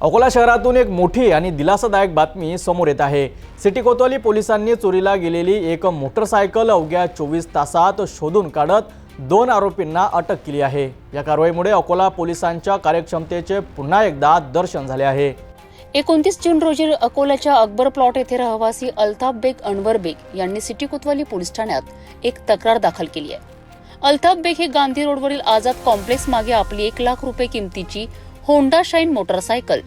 अकोला शहरातून एक मोठी आणि दिलासादायक बातमी समोर येत आहे. सिटी कोतवाली पोलिसांनी चोरीला गेलेली एक मोटरसायकल अवघ्या चोवीस तासात शोधून काढत दोन आरोपींना अटक केली आहे. या कारवाईमुळे अकोला पोलिसांच्या कार्यक्षमतेचे पुन्हा एकदा दर्शन झाले आहे. एकोणतीस जून रोजी अकोल्याच्या अकबर प्लॉट येथे रहिवासी अल्ताफ बेग अनवर बेग यांनी सिटी कोतवाली पोलीस ठाण्यात एक तक्रार दाखल केली आहे. अल्ताफ बेग हे गांधी रोडवरील आझाद कॉम्प्लेक्स मागे आपली एक लाख रुपये किमतीची Honda Shine motorcycle.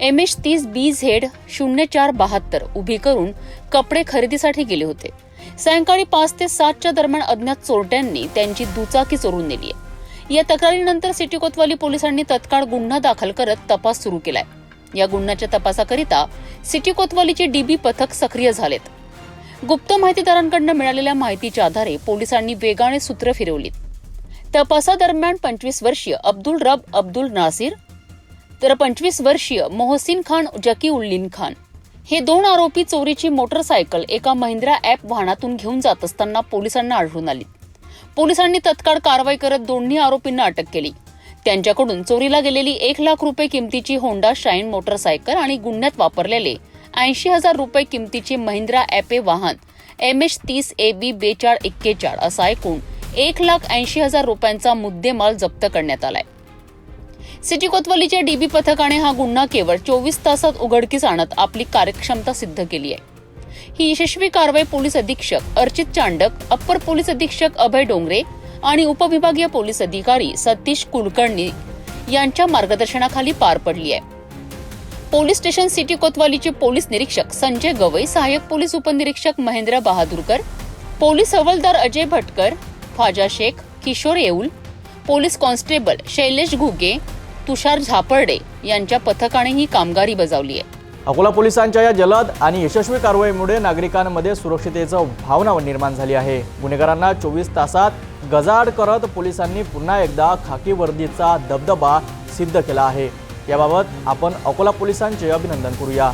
M H तीस बी झेड शून्य चार बहात्तर उभी करून कपडे खरेदीसाठी गेले होते. सायंकाळी पाच ते सातच्या दरम्यान अज्ञात चोरट्यांनी त्यांची दुचाकी चोरून नेली आहे. या तक्रारीनंतर सिटी कोतवाली पोलिसांनी तत्काळ गुन्हा दाखल करत तपास सुरू केलाय. या गुन्ह्याच्या तपासाकरिता सिटी कोतवालीचे डीबी पथक सक्रिय झालेत. गुप्त माहितीदारांकडून मिळालेल्या माहितीच्या आधारे पोलिसांनी वेगाने सूत्र फिरवलीत. तपासादरम्यान पंचवीस वर्षीय अब्दुल रब अब्दुल नासिर तर पंचवीस वर्षीय मोहसिन खान जकी उल्लीन खान. हे दोन आरोपी चोरीची मोटरसायकल एका महिंद्रा ॲप वाहनातून घेऊन जात असताना पोलिसांना आढळून आली. पोलिसांनी तत्काळ कारवाई करत दोन्ही आरोपींना अटक केली. त्यांच्याकडून चोरीला गेलेली एक लाख रुपये किमतीची होंडा शाईन मोटरसायकल आणि गुन्ह्यात वापरलेले ऐंशी हजार रुपये किमतीचे महिंद्रा ॲपे वाहन एम एच तीस ए बी बेचाळ एक्केचाळ असा एकूण एक लाख ऐंशी हजार रुपयांचा मुद्देमाल जप्त करण्यात आलाय. सिटी कोतवालीच्या डीबी पथकाने हा गुन्हा केवळ चोवीस तासात उघडकीस आणत आपली कार्यक्षमता सिद्ध केली आहे. ही यशस्वी कारवाई पोलीस अधीक्षक अर्चित चांडक अप्पर पोलीस अधीक्षक अभय डोंगरे आणि उपविभागीय पोलीस अधिकारी सतीश कुलकर्णी यांच्या मार्गदर्शनाखाली पार पडली आहे. पोलीस स्टेशन सिटी कोतवालीचे पोलीस निरीक्षक संजय गवई सहाय्यक पोलीस उपनिरीक्षक महेंद्र बहादूरकर पोलीस हवालदार अजय भटकर फाजा शेख किशोर येऊल पोलीस कॉन्स्टेबल शैलेश घुगे तुषार झापर्डे यांच्या पथकाने ही कामगारी बजावली आहे. अकोला पोलिसांच्या या जलद आणि यशस्वी कारवाईमुळे नागरिकांमध्ये सुरक्षितेचं भावना निर्माण झाली आहे. गुन्हेगारांना चोवीस तासात गजाड करत पोलिसांनी पुन्हा एकदा खाकी वर्दीचा दबदबा सिद्ध केला आहे. याबाबत आपण अकोला पोलिसांचे अभिनंदन करूया.